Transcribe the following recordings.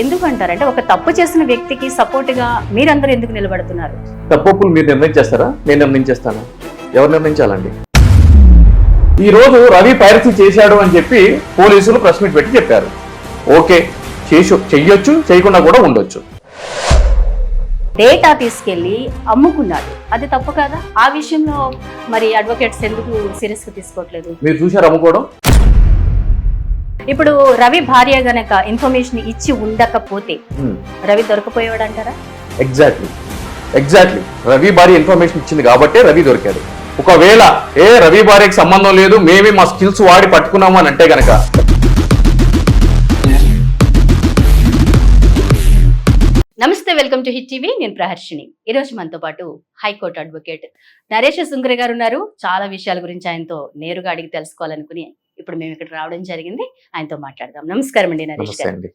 ఎందుకు అంటారంటే ఒక తప్పు చేసిన వ్యక్తికి సపోర్ట్గా మీరందరూ ఎందుకు నిలబడుతున్నారు? తప్పులు మీరు నిర్ణయించేస్తారా? నేను నిర్ణయించేస్తాను? ఎవరు నిర్ణయించాలండి? ఈ రోజు రవి పైరసీ చేశాడు అని చెప్పి పోలీసులు ప్రెస్ మీట్ పెట్టి చెప్పారు. ఓకే చేసు చెయ్యొచ్చు చేయకుండా కూడా ఉండొచ్చు. డేటా తీసుకెళ్ళి అమ్ముకున్నాడు. అది తప్పు కదా? ఆ విషయంలో మరి అడ్వకేట్స్ ఎందుకు సీరియస్గా తీసుకోవట్లేదు? మీరు చూశారు అమ్ముకోవడం? ఇప్పుడు రవి భార్య గనక ఇన్ఫర్మేషన్ ఇచ్చి ఉండకపోతే రవి దొరకపోయేవాడు అంటారా? ఎగ్జాక్ట్లీ ఎగ్జాక్ట్లీ రవి భార్య ఇన్ఫర్మేషన్ ఇచ్చింది కాబట్టే రవి దొరికాడు. ఒకవేళ ఏ రవి భార్యకి సంబంధం లేదు మేమే మా స్కిల్స్ వాడి పట్టుకున్నాము అని అంటే గనక. నమస్తే వెల్కమ్ టు హిట్ టీవీ. నేను ప్రహర్షిని. ఈ రోజు మనతో పాటు హైకోర్టు అడ్వకేట్ నరేష్ సుంకర గారు ఉన్నారు. చాలా విషయాల గురించి ఆయనతో నేరుగా అడిగి తెలుసుకోవాలనుకుని ఇప్పుడు మేము ఇక్కడ రావడం జరిగింది. ఆయనతో మాట్లాడదాం. నమస్కారం అండి నరేష్ గారు.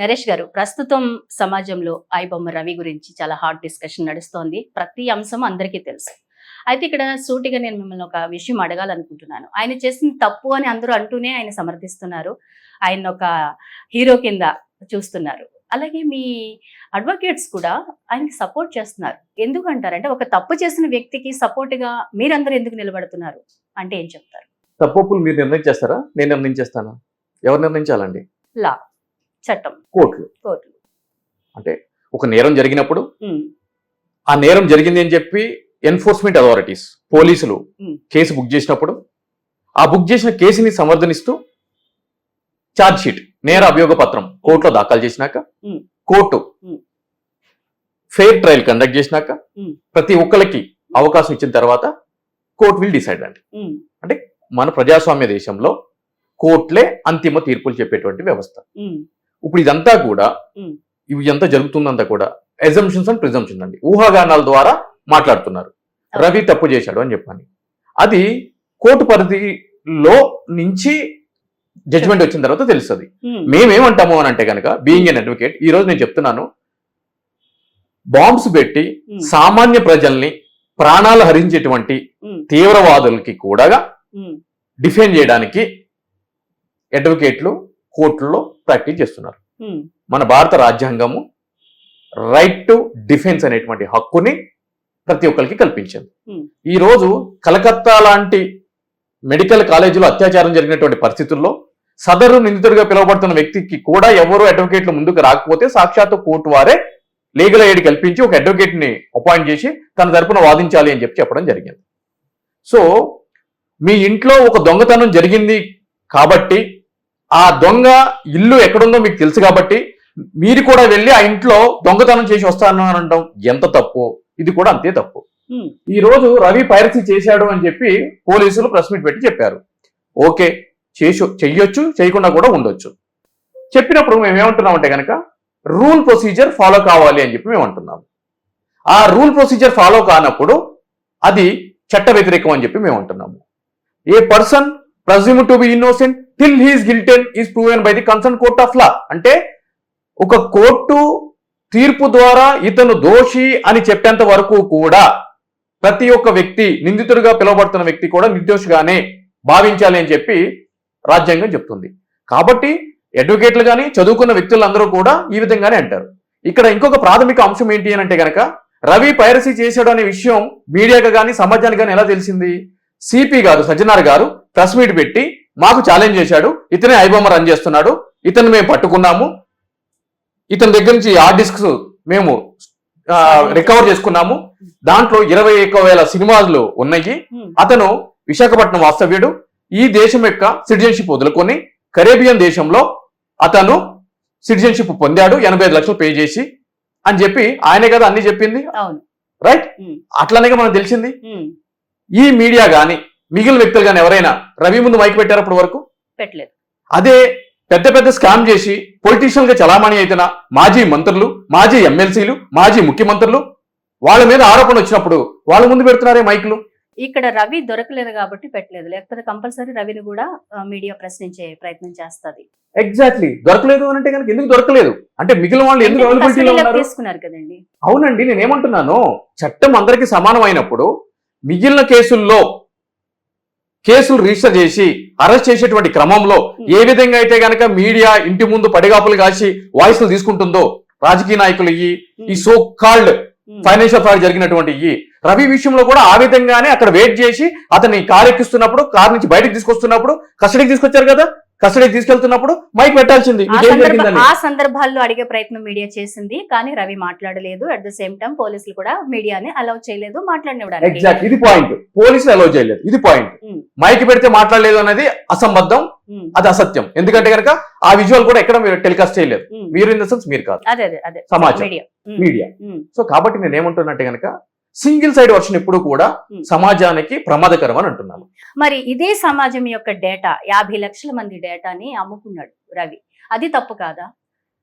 నరేష్ గారు ప్రస్తుతం సమాజంలో ఐబొమ్మ రవి గురించి చాలా హాట్ డిస్కషన్ నడుస్తోంది. ప్రతి అంశం అందరికీ తెలుసు. అయితే ఇక్కడ సూటిగా నేను మిమ్మల్ని ఒక విషయం అడగాలనుకుంటున్నాను. ఆయన చేసిన తప్పు అని అందరూ అంటూనే ఆయన సమర్థిస్తున్నారు. ఆయన ఒక హీరో కింద చూస్తున్నారు. అలాగే మీ అడ్వకేట్స్ కూడా ఆయనకి సపోర్ట్ చేస్తున్నారు. ఎందుకు అంటారంటే ఒక తప్పు చేసిన వ్యక్తికి support గా మీరందరూ ఎందుకు నిలబడుతున్నారు? అంటే ఏం చెప్తారు? తప్పులు మీరు నిర్ణయించేస్తారా? నేను నిర్ణయించేస్తాను? ఎవరు నిర్ణయించాలండి? లా చట్టం. కోర్టులు. కోర్టులు. అంటే ఒక నేరం జరిగినప్పుడు ఆ నేరం జరిగింది అని చెప్పి ఎన్ఫోర్స్మెంట్ అథారిటీస్ పోలీసులు. కేసు బుక్ చేసినప్పుడు ఆ బుక్ చేసిన కేసుని సమర్థనిస్తూ ఛార్జ్ షీట్ నేర అభియోగ పత్రం కోర్టులో దాఖలు చేసినాక. కోర్టు. ఫెయిర్ ట్రయల్ కండక్ట్ చేసినాక. ప్రతి ఒక్కరికి అవకాశం ఇచ్చిన తర్వాత కోర్టు విల్ డిసైడ్ అండి. ఉమ్, మన ప్రజాస్వామ్య దేశంలో కోర్టులే అంతిమ తీర్పులు చెప్పేటువంటి వ్యవస్థ. ఇప్పుడు ఇదంతా కూడా. ఇవి ఎంత జరుగుతుందంతా కూడా ఎజంప్షన్స్ అండ్ ప్రిజంప్షన్స్ అండి. ఊహాగానాల ద్వారా మాట్లాడుతున్నారు. రవి తప్పు చేశాడు అని చెప్పని. అది కోర్టు పరిధిలో నుంచి జడ్జిమెంట్ వచ్చిన తర్వాత తెలుస్తుంది. మేమేమంటాము అని అంటే కనుక బీయింగ్ ఎన్ అడ్వకేట్ ఈ రోజు నేను చెప్తున్నాను. బాంబ్స్ పెట్టి సామాన్య ప్రజల్ని ప్రాణాలు హరించేటువంటి తీవ్రవాదులకి కూడా డిఫెండ్ చేయడానికి అడ్వకేట్లు కోర్టుల్లో ప్రాక్టీస్ చేస్తున్నారు. మన భారత రాజ్యాంగము రైట్ టు డిఫెన్స్ అనేటువంటి హక్కుని ప్రతి ఒక్కరికి కల్పించింది. Hmm. ఈ రోజు కలకత్తా లాంటి మెడికల్ కాలేజీలో అత్యాచారం జరిగినటువంటి పరిస్థితుల్లో సదరు నిందితుడిగా పిలువబడుతున్న వ్యక్తికి కూడా ఎవరు అడ్వకేట్లు ముందుకు రాకపోతే సాక్షాత్తు కోర్టు వారే లీగల్ ఎయిడ్ కల్పించి ఒక అడ్వకేట్ని అపాయింట్ చేసి తన తరపున వాదించాలి అని చెప్పి చెప్పడం జరిగింది. సో మీ ఇంట్లో ఒక దొంగతనం జరిగింది కాబట్టి ఆ దొంగ ఇల్లు ఎక్కడుందో మీకు తెలుసు కాబట్టి మీరు కూడా వెళ్ళి ఆ ఇంట్లో దొంగతనం చేసి వస్తాను అని అనడం ఎంత తప్పు? ఇది కూడా అంతే తప్పు. ఈ రోజు రవి పైరసీ చేశాడు అని చెప్పి పోలీసులు ప్రెస్ మీట్ పెట్టి చెప్పారు. ఓకే చేసు చెయ్యొచ్చు చేయకుండా కూడా ఉండొచ్చు. చెప్పినప్పుడు మేము ఏమంటున్నామంటే కనుక రూల్ ప్రొసీజర్ ఫాలో కావాలి అని చెప్పి మేము అంటున్నాము. ఆ రూల్ ప్రొసీజర్ ఫాలో కానప్పుడు అది చట్ట వ్యతిరేకం అని చెప్పి మేము అంటున్నాము. A person presume to be innocent till his guilty is proven by the concern court of law అంటే ఒక కోర్టు తీర్పు ద్వారా ఇతను దోషి అని చెప్పేంత వరకు కూడా ప్రతి ఒక్క వ్యక్తి నిందితుడిగా పిలువబడుతున్న వ్యక్తి కూడా నిర్దోషిగానే భావించాలి అని చెప్పి రాజ్యాంగం చెప్తుంది. కాబట్టి అడ్వకేట్లు కానీ చదువుకున్న వ్యక్తులందరూ కూడా ఈ విధంగానే అంటారు. ఇక్కడ ఇంకొక ప్రాథమిక అంశం ఏంటి అని అంటే కనుక రవి పైరసీ చేశాడు అనే విషయం మీడియాకి కానీ సమాజానికి కానీ ఎలా తెలిసింది? సిపి గారు సజ్జనార్ గారు ప్రెస్ మీట్ పెట్టి మాకు ఛాలెంజ్ చేశాడు. ఇతనే ఐబొమ్మ రన్ చేస్తున్నాడు. ఇతను మేము పట్టుకున్నాము. ఇతని దగ్గర నుంచి ఆ డిస్క్స్ మేము రికవర్ చేసుకున్నాము. దాంట్లో ఇరవై ఒక్క వేల సినిమాలు ఉన్నాయి. ఉమ్, అతను విశాఖపట్నం వాస్తవ్యుడు. ఈ దేశం యొక్క సిటిజన్షిప్ వదులుకొని కరేబియన్ దేశంలో అతను సిటిజన్షిప్ పొందాడు. ఎనభై ఐదు లక్షలు పే చేసి అని చెప్పి ఆయనే కదా అన్ని చెప్పింది. రైట్ అట్లనే మనకు తెలిసింది. ఉమ్, ఈ మీడియా గాని మిగిలిన వ్యక్తులు గాని ఎవరైనా రవి ముందు మైక్ పెట్టారు అప్పటి వరకు? పెట్టలేదు. అదే పెద్ద పెద్ద స్కామ్ చేసి పొలిటీషియన్గా చలామణి అయితేన మాజీ మంత్రులు మాజీ ఎమ్మెల్సీలు మాజీ ముఖ్యమంత్రులు వాళ్ళ మీద ఆరోపణ వచ్చినప్పుడు వాళ్ళ ముందు పెడుతున్నారే మైకులు? ఇక్కడ రవి దొరకలేదు కాబట్టి పెట్టలేదు. లేకపోతే కంపల్సరీ రవిని కూడా మీడియా ప్రశ్నించే ప్రయత్నం చేస్తది. ఎగ్జాక్ట్లీ దొరకలేదు అని అంటే కనుక ఎందుకు దొరకలేదు? అంటే మిగిలిన వాళ్ళు ఎందుకు అవైలబిలిటీలో ఉన్నారు? తీసుకున్నారు కదండి. అవునండి నేనేమంటున్నాను? చట్టం అందరికీ సమానం అయినప్పుడు మిగిలిన కేసుల్లో కేసులు రిజిస్టర్ చేసి అరెస్ట్ చేసేటువంటి క్రమంలో ఏ విధంగా అయితే గనక మీడియా ఇంటి ముందు పడిగాపులు కాసి వాయిస్లు తీసుకుంటుందో రాజకీయ నాయకులు ఈ ఈ సో కాల్డ్ ఫైనాన్షియల్ ఫ్రాడ్ జరిగినటువంటి ఈ రవి విషయంలో కూడా ఆ విధంగానే అక్కడ వెయిట్ చేసి అతన్ని కార్ ఎక్కిస్తున్నప్పుడు కార్ నుంచి బయటకు తీసుకొస్తున్నప్పుడు కస్టడీకి తీసుకొచ్చారు కదా? కస్టడీకి తీసుకెళ్తున్నప్పుడు మైక్ పెట్టాల్సింది. ఆ సందర్భాల్లో అడిగే ప్రయత్నం మీడియా చేసింది కానీ రవి మాట్లాడలేదు. అట్ ద సేమ్ టైం పోలీసులు కూడా మీడియాని అలౌ చేయలేదు మాట్లాడినవడానికి ఎగ్జాక్ట్ ఇది పాయింట్ పోలీసులు అలౌ చేయలేదు. ఇది పాయింట్ ఉమ్. మైక్ పెడితే మాట్లాడలేదు అనేది అసంబద్ధం. ఉమ్, అది అసత్యం. ఎందుకంటే కనుక ఆ విజువల్ కూడా ఎక్కడ మీరు టెలికాస్ట్ చేయలేదు. ఉమ్. మీరు ఇన్ ద సెన్స్ మీరు కాదు. సమాజం. మీడియా. సో కాబట్టి నేను ఏమంటున్నట్టే కనుక సింగిల్ సైడ్ వర్షన్ ఎప్పుడు కూడా. సమాజానికి ప్రమాదకరం అని అంటున్నాను మరి ఇదే సమాజం యొక్క డేటా యాభై లక్షల మంది డేటాని అమ్ముకున్నాడు రవి. అది తప్పు కాదా?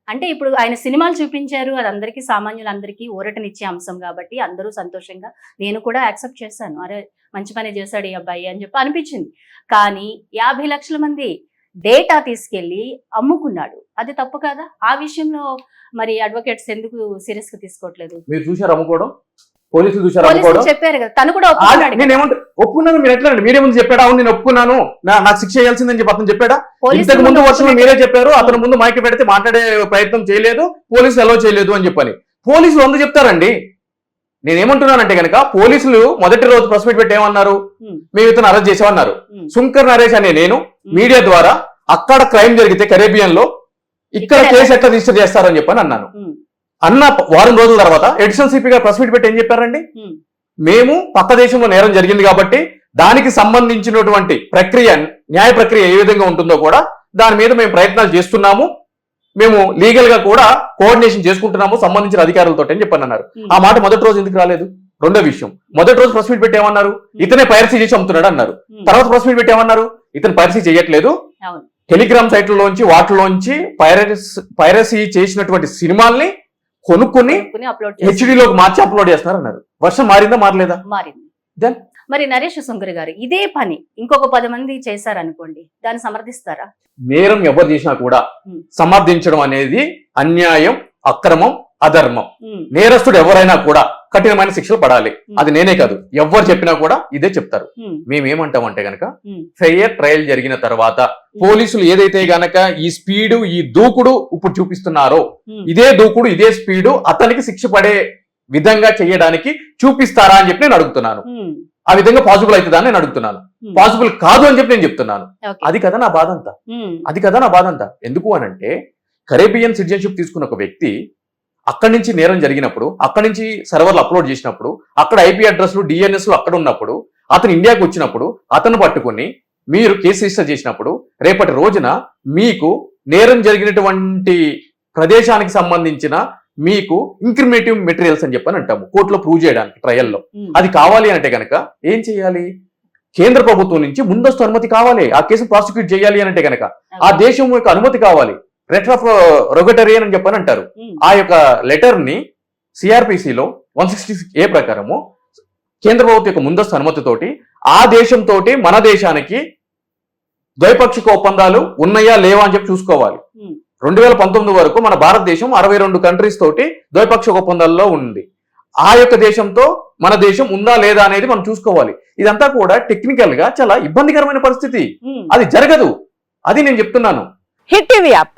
అంటే ఇప్పుడు ఆయన సినిమాలు చూపించారు అది అందరికీ సామాన్యులందరికీ ఊరటనిచ్చే అంశం కాబట్టి అందరూ సంతోషంగా నేను కూడా యాక్సెప్ట్ చేశాను. అరే మంచి పని చేశాడు ఈ అబ్బాయి అని చెప్పి అనిపించింది. కానీ యాభై లక్షల మంది డేటా తీసుకెళ్ళి అమ్ముకున్నాడు. అది తప్పు కాదా? ఆ విషయంలో మరి అడ్వకేట్స్ ఎందుకు సీరియస్గా తీసుకోవట్లేదు? మీరు చూసారు అమ్ముకోవడం? పోలీసులు చూసారు పోలీసులు చెప్పారు కదా తను కూడా ఒప్పుకున్నాడు ఒప్పుకున్నాను మీరు ఎట్లా మీరే ముందు చెప్పాడా? అవును నేను ఒప్పుకున్నాను. నా- నాకు శిక్ష చేయాల్సిందని చెప్పి అతను చెప్పాడా? ఇంతకు ముందు వర్షంలో మీరే చెప్పారు అతను ముందు మైక్ పెడితే మాట్లాడే ప్రయత్నం చేయలేదు పోలీసులు అలో చేయలేదు అని చెప్పని. పోలీసులు వంద చెప్తారండి. నేను ఏమంటున్నానంటే కనుక పోలీసులు మొదటి రోజు ప్రెస్ మీట్ పెట్టి ఏమన్నారు? మేము ఇతను అరెస్ట్ చేసామన్నారు శుంకర్ నరేష్ అనే నేను. మీడియా ద్వారా అక్కడ క్రైమ్ జరిగితే కరేబియన్లో ఇక్కడ కేసు ఎట్లా రిజిస్టర్ చేస్తారని చెప్పని అన్నాను. అన్న వారం రోజుల తర్వాత additional CP garu press meet పెట్టి ఏం చెప్పారండి. మేము పక్క దేశంలో నేరం జరిగింది కాబట్టి దానికి సంబంధించినటువంటి ప్రక్రియ న్యాయ ప్రక్రియ ఏ విధంగా ఉంటుందో కూడా దాని మీద మేము ప్రయత్నాలు చేస్తున్నాము. మేము లీగల్గా కూడా కోఆర్డినేషన్ చేసుకుంటున్నాము సంబంధించిన అధికారులతో అని చెప్పని అన్నారు. ఆ మాట మొదటి రోజు ఎందుకు రాలేదు? రెండో విషయం. మొదటి రోజు ప్రెస్ మీట్ పెట్టి ఏమన్నారు? ఇతనే పైరసీ చేసి అమ్ముతున్నాడు అన్నారు. తర్వాత ప్రెస్ మీట్ పెట్టి ఏమన్నారు? ఇతను పైరసీ చేయట్లేదు. టెలిగ్రామ్ సైట్లలోంచి వాటిలోంచి పైరస్ పైరసీ చేసినటువంటి సినిమాల్ని కొనుక్కుని హెచ్డిలోకి మార్చి అప్లోడ్ చేస్తున్నారు అన్నారు వర్షం మారిందా మారలేదా? మారింది. Then? మరి నరేష్ సుంకర్ గారు ఇదే పని ఇంకొక పది మంది చేశారనుకోండి దాన్ని సమర్థిస్తారా? నేరం ఎవరు చేసినా కూడా. సమర్థించడం అనేది అన్యాయం అక్రమం అధర్మం. నేరస్తుడు ఎవరైనా కూడా కఠినమైన శిక్షలు పడాలి. అది నేనే కాదు. ఎవరు చెప్పినా కూడా ఇదే చెప్తారు. మేమేమంటామంటే గనక ఫెయిర్ ట్రయల్ జరిగిన తర్వాత పోలీసులు ఏదైతే గనక ఈ స్పీడు ఈ దూకుడు ఇప్పుడు చూపిస్తున్నారో ఇదే దూకుడు ఇదే స్పీడు అతనికి శిక్ష పడే విధంగా చేయడానికి చూపిస్తారా అని చెప్పి నేను అడుగుతున్నాను. ఆ విధంగా పాసిబుల్ అవుతుందా నేను అడుగుతున్నాను. పాసిబుల్ కాదు అని చెప్పి నేను చెప్తున్నాను. అది కదా నా బాధ అంతా అది కదా నా బాధ అంతా ఎందుకు అనంటే కరేబియన్ సిటిజన్షిప్ తీసుకున్న ఒక వ్యక్తి అక్కడి నుంచి నేరం జరిగినప్పుడు అక్కడి నుంచి సర్వర్లు అప్లోడ్ చేసినప్పుడు అక్కడ ఐపీ అడ్రస్లు డిఎన్ఎస్లు అక్కడ ఉన్నప్పుడు అతను ఇండియాకి వచ్చినప్పుడు అతను పట్టుకొని మీరు కేసు రిజిస్టర్ చేసినప్పుడు రేపటి రోజున మీకు నేరం జరిగినటువంటి ప్రదేశానికి సంబంధించిన మీకు ఇంక్రిమేటివ్ మెటీరియల్స్ అని చెప్పని అంటాము. కోర్టులో ప్రూవ్ చేయడానికి ట్రయల్లో అది కావాలి అంటే కనుక ఏం చేయాలి? కేంద్ర ప్రభుత్వం నుంచి ముందస్తు అనుమతి కావాలి. ఆ కేసు ప్రాసిక్యూట్ చేయాలి అంటే కనుక ఆ దేశం యొక్క అనుమతి కావాలి. లెటర్ ఆఫ్ రొగటరియన్ అని చెప్పని అంటారు. ఆ యొక్క లెటర్ని సిఆర్పిసిలో వన్ సిక్స్టీ ఏ ప్రకారము కేంద్ర ప్రభుత్వం యొక్క ముందస్తు అనుమతితోటి ఆ దేశంతో మన దేశానికి ద్వైపాక్షిక ఒప్పందాలు ఉన్నాయా లేవా అని చెప్పి చూసుకోవాలి. రెండు వేల పంతొమ్మిది వరకు మన భారతదేశం అరవై రెండు కంట్రీస్ తోటి ద్వైపాక్షిక ఒప్పందాల్లో ఉంది. ఆ యొక్క దేశంతో మన దేశం ఉందా లేదా అనేది మనం చూసుకోవాలి. ఇదంతా కూడా టెక్నికల్గా చాలా ఇబ్బందికరమైన పరిస్థితి. అది జరగదు. అది నేను చెప్తున్నాను. Hit TV app.